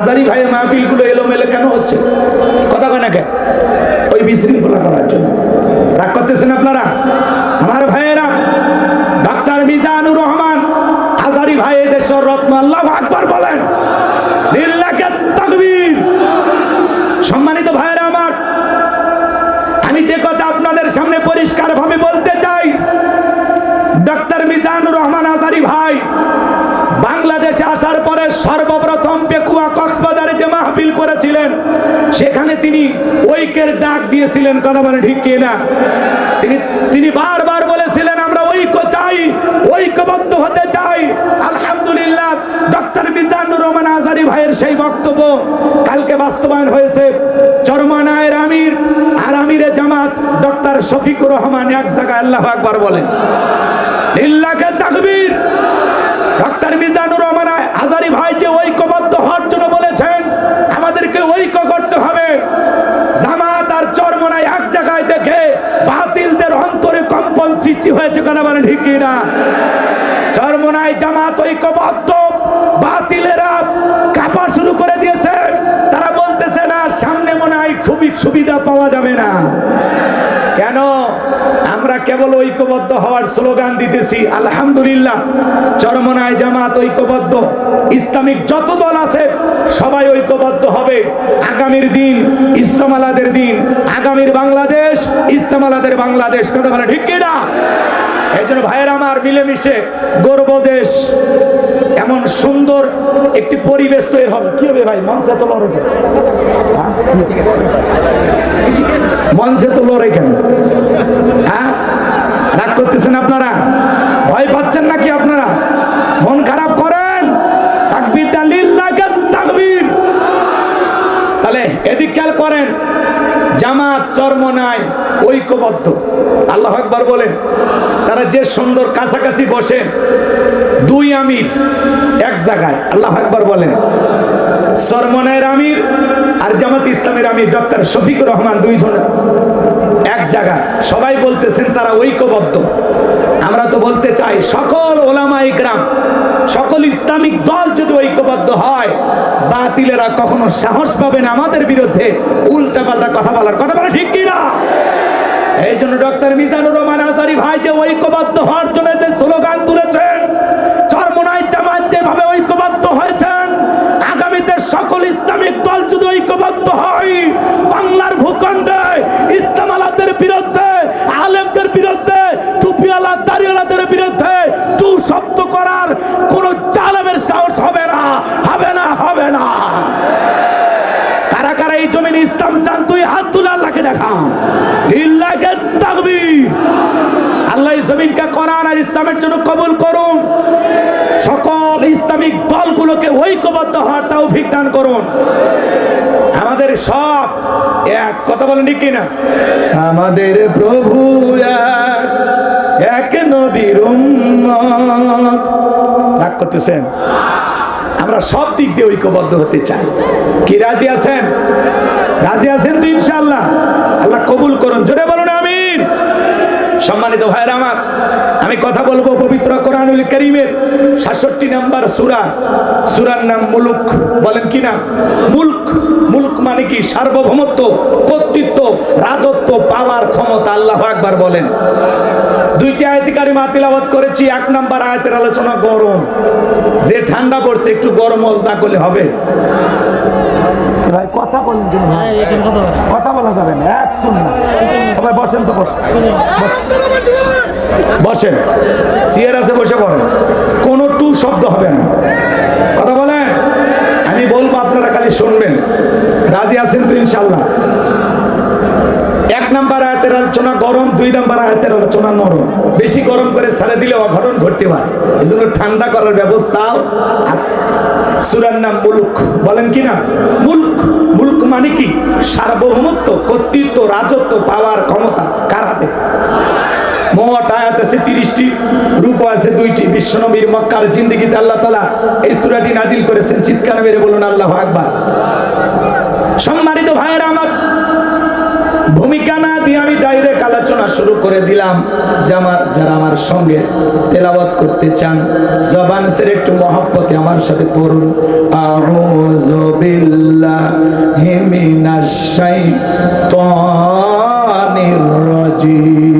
হাজারি ভাইয়ের মাহফিলগুলো এলোমেলো কেন হচ্ছে? কথা কয় না কে? ওই বিশৃঙ্খলা করার জন্য। রাগ করতেছেন আপনারা? আমার ভাইয়েরা, ডাক্তার মিজানুর রহমান আজারি ভাই দেশের রত্ন আল্লাহ আকবার বলেন সম্মানিত ভাইয়েরা আমার, আমি যে কথা আপনাদের সামনে পরিষ্কার ভাবে বলতে চাই, ডাক্তার মিজানুর রহমান আজারি ভাই, বাংলাদেশে আসার পরে সর্বপ্রথম মাহফিল করেছিলেন সেখানে তিনি ঐক্যের ডাক দিয়েছিলেন, কথা বলে ঠিক কি না? তিনি তিনি বারবার বলেছিলেন, আমরা ঐক্য চাই, ঐক্যবদ্ধ হতে চাই। আলহামদুলিল্লাহ, ডক্টর মিজানুর রহমান আজারি ভাইয়ের সেই বক্তব্য কালকে বাস্তবায়ন হয়েছে। চরমানায়ের আমির আর আমিরে জামাত, ডক্টর শফিকুর রহমান এক জায়গায় আল্লাহ আকবার বলেন। লিল্লাকে তাকবীর। ডাক্তার মিজানুর রহমান আজারি ভাই যে ঐক্যবদ্ধ হওয়ার জন্য বলেছেন আমাদেরকে ঐক্য করতে হবে। জামাত আর চরমনায় এক জায়গায় দেখে বাতিলদের অন্তরে কম্পন সৃষ্টি হয়েছে কেন মানে ঠিক না চরমনায় জামাত ঐক্যবদ্ধ, বাতিলেরা কাপা শুরু করে দিয়েছে। তারা বলতেছে, না, সামনে মনে হয় খুবই সুবিধা পাওয়া যাবে না। কেন? কেবল ঐক্যবদ্ধ হওয়ার স্লোগান দিতেছি, আলহামদুলিল্লাহ। চরমনায় জামাত ঐক্যবদ্ধ। ইসলামিক যত দল আছে, সবাই ঐক্যবদ্ধ হবে। আগামীর দিন ইসলাম আলাদের দিন। আগামীর বাংলাদেশ, ইসলাম আলাদের বাংলাদেশ। কথা বলে ঠিক কিনা? এই জন্য ভাইয়ের আমার মিলেমিশে গর্ব দেশ, এমন সুন্দর একটি পরিবেশ তৈরি হবে। কি হবে ভাই? মঞ্চে তো লড়ে হ্যাঁ? মঞ্চে তো লড়ে কেন হ্যাঁ রাগ করতেছেন আপনারা ভয় পাচ্ছেন নাকি আপনারা মন খারাপ করেন তাকবীর লিল্লাহি তাকবীর তাহলে এদিক খেয়াল করেন, জামাত চর্মনায় ঐক্যবদ্ধ। আল্লাহ একবার বলেন, তারা যে সুন্দর কাছাকাছি বসে, দুই আমির এক জায়গায়। আল্লাহ একবার বলেন চরমনায়ের আমির আর জামাত ইসলামের আমির, ডক্টর শফিকুর রহমান দুইজন এক জায়গায়। সবাই বলতেছেন তারা ঐক্যবদ্ধ। আমরা তো বলতে চাই, সকল ওলামা ইকরাম সকল ইসলামিক দল যদি ঐক্যবদ্ধ হয়, বাতিলেরা কখনো সাহস পাবে না আমাদের বিরুদ্ধে। উল্টা পাল্টা কথা বলার কথা বলা ঠিক কিনা? এই জন্য ডক্টর মিজানুর রহমান আজারি ভাই যে ঐক্যবদ্ধ হওয়ার জন্য যে স্লোগান তুলেছেন চরমনায় জামাত যেভাবে ঐক্যবদ্ধ হয়েছেন, আগামীতে সকল ইসলামিক দল যদি ঐক্যবদ্ধ হয়, বাংলার ভূখণ্ডে ইসলাম আলাদের বিরুদ্ধে আলেমদের বিরুদ্ধে টুপিওয়ালা দাড়িওয়ালাদের বিরুদ্ধে টু শব্দ করার কোন জালেমের সাহস হবে না হবে না হবে না কারা কারা এই জমিনে ইসলাম চান তুই হাত তুলে আল্লাহ আর ইসলামের জন্য করুন। সকল ইসলামিক দলগুলোকে ঐক্যবদ্ধ করুন। আমাদের সব এক, কথা বলেন কিনা? আমাদের প্রভু এক নবীর করতেছেন? আমরা সব দিক দিয়ে ঐক্যবদ্ধ হতে চাই। কি রাজি আছেন? রাজি আছেন তো ইনশাল্লাহ আল্লাহ কবুল করুন। জোরে বলুন, আমিন। সম্মানিত ভাইরা আমার আমি কথা বলব পবিত্র কোরআনুল করিমের সাতষট্টি নাম্বার সুরা। সুরার নাম মুলুক। বলেন কি নাম? মুলক। মুলক মানে কি? সার্বভৌমত্ব কর্তৃত্ব রাজত্ব পাওয়ার ক্ষমতা। আল্লাহ একবার বলেন। দুইটি আয়তিকারী মা তিলাবাত করেছি। এক নাম্বার আয়াতের আলোচনা গরম। যে ঠান্ডা পড়ছে একটু গরম মজদা করলে হবে। ভাই কথা বলেন কিন্তু কথা বলা যাবে না এক না সবাই বসেন তো বসেন। বসেন। বসেন সিয়ার আছে বসে পড়েন কোনো টু শব্দ হবে না। কথা বলেন? আমি বলব আপনারা খালি শুনবেন। রাজি আছেন তো ইনশাল্লাহ? এক নাম্বার আয়াতের আলোচনা গরম, দুই নাম্বার আয়াতের আলোচনা নরম। বেশি গরম করে ছেড়ে দিলে অঘটন ঘটতে পারে। এই জন্য ঠান্ডা করার ব্যবস্থাও আছে। সুরার নাম মুলুক। বলেন কি না? মুলক। মুলক মানে কি? সার্বভৌমত্ব, কর্তৃত্ব, রাজত্ব, পাওয়ার ক্ষমতা। কার হাতে? আছে তিরিশটি রূপ আছে দুইটি। বিশ্ব নবীর মক্কার জিন্দিগিতে আল্লাহ তালা এই সুরাটি নাজিল করেছেন। চিৎকার মেরে বলুন, আল্লাহ আকবার। সম্মানিত ভাইয়ের আমার, ভূমিকা না দিয়ে আমি ডাইরেক্ট আলোচনা শুরু করে দিলাম। জামার যারা আমার সঙ্গে তেলাওয়াত করতে চান, জবান সের একটু মহাপতে আমার সাথে পড়ুন। আউযু বিল্লাহি রাজিম।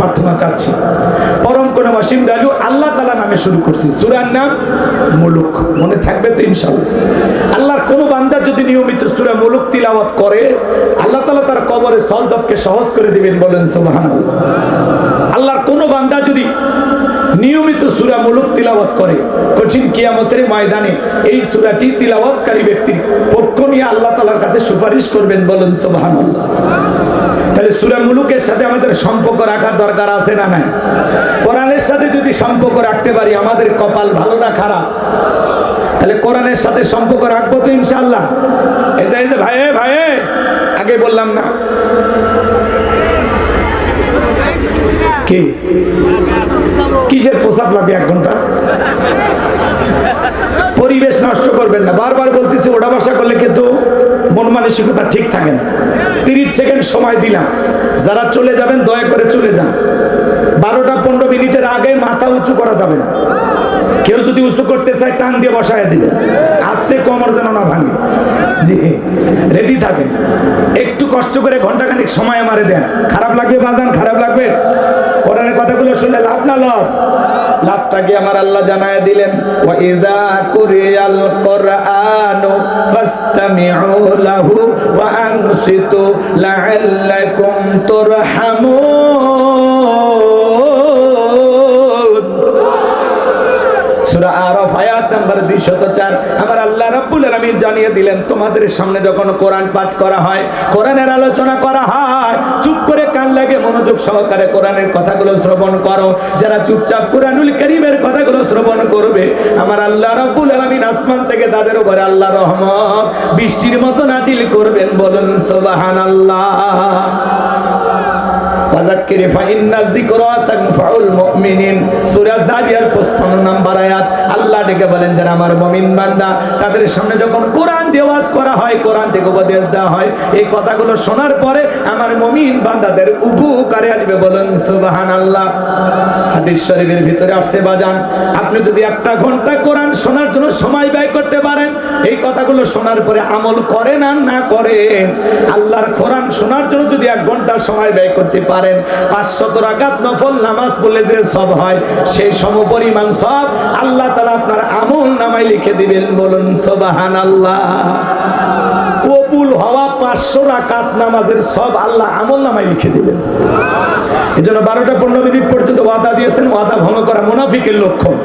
প্রার্থনা চাচ্ছি। পরম কোন অসীম দয়ালু, আল্লাহ তালা নামে শুরু করছি। সুরার নাম মুলুক। মনে থাকবে তো ইনশাল্লাহ আল্লাহর কোনো বান্দা যদি নিয়মিত সুরা মুলুক তিলাওয়াত করে, আল্লাহ তালা তার কবরে সলজবকে সহজ করে দিবেন বলেন সোহান আল্লাহর সুরা মুলুক তিলাওয়াত করে। কঠিন কিয়ামতের ময়দানে এই সুরাটি তিলাওয়াতকারী ব্যক্তির পক্ষ নিয়ে আল্লাহ তালার কাছে সুপারিশ করবেন বলেন সোবাহান তাহলে সুরা মুলুকের সাথে আমাদের সম্পর্ক রাখার দরকার আছে না নাই? কোরআনের সাথে যদি সম্পর্ক রাখতে পারি, আমাদের কপাল ভালো না খারাপ? তাহলে কোরআনের সাথে সম্পর্ক রাখব তো ইনশাল্লাহ এই যে এই যে, ভাইয়ে ভাইয়ে, আগে বললাম না। কি? কিসের প্রসাব লাগবে এক ঘণ্টা? পরিবেশ নষ্ট করবেন না। বারবার বলতেছি ওটা বাসা করলে কিন্তু মন মানসিকতা ঠিক থাকে না। তিরিশ সেকেন্ড সময় দিলাম। যারা চলে যাবেন, দয়া করে চলে যান। বারোটা পনেরো মিনিটের আগে মাথা উঁচু করা যাবে না। কেউ যদি উঁচু করতে চায়, টান দিয়ে বসায় দিবে আস্তে কমর যেন না ভাঙে। জি রেডি থাকেন। একটু কষ্ট করে ঘন্টাখানিক সময় আমারে দেন। খারাপ লাগবে, বাজান, খারাপ লাগবে। কোরআনের কথাগুলো শুনলে লাভ না লস? লাভটা কি আমার আল্লাহ জানায় দিলেন? ওয়া ইযা কুরিয়াল কোরআনু ফাসতামিউ লাহু ওয়া আনসিতু লাআল্লাকুম তুরহামুন। সূরা আরাফ, আয়াত নাম্বার 204 আমার আল্লাহ রাব্বুল আলামিন জানিয়ে দিলেন, তোমাদের সামনে যখন কোরআন পাঠ করা হয়, কোরআনের আলোচনা করা হয়, চুপ করে কান লাগে মনোযোগ সহকারে কোরআনের কথাগুলো শ্রবণ করো। যারা চুপচাপ কোরআনুল কারীমের কথাগুলো শ্রবণ করবে, আমার আল্লাহ রাব্বুল আলামিন আসমান থেকে তাদের উপরে আল্লাহ রহমত, বৃষ্টির মতো নাজিল করবেন বলুন, সুবহানাল্লাহ। ফাইন্না যিকরা তানফাউল মুমিনিন। সূরা জারিয়ার 55 নাম্বার আয়াত। আল্লাহ ডেকে বলেন, যারা আমার মুমিন বান্দা, তাদের সামনে যখন কোরআন দিয়ে ওয়াজ করা হয়, কোরআন থেকে উপদেশ দেওয়া হয়, এই কথাগুলো শোনার পরে আমার মুমিন বান্দাদের উপকারে আসবে বলেন, সুবহানাল্লাহ। হাদিস শরীফের ভিতরে আসছে, বাজান, আপনি যদি একটা ঘণ্টা কোরআন শোনার জন্য সময় ব্যয় করতে পারেন, এই কথাগুলো শোনার পরে আমল করেন আর না করেন? আল্লাহর কোরআন শোনার জন্য যদি এক ঘণ্টা সময় ব্যয় করতে পারেন, পাঁচশত রাকাত নফল নামাজ বলে যে সব হয়, সেই সমপরিমাণ সব আল্লাহ তালা আপনার আমল নামায় লিখে দিবেন, বলুন সোবাহান আল্লাহ কবুল হওয়া পাঁচশো রাকাত নামাজের সব আল্লাহ আমল নামায় লিখে দিবেন। এই জন্য বারোটা পনেরো মিনিট পর্যন্ত ওয়াদা দিয়েছেন, ওয়াদা ভঙ্গ করা মুনাফিকের লক্ষণ।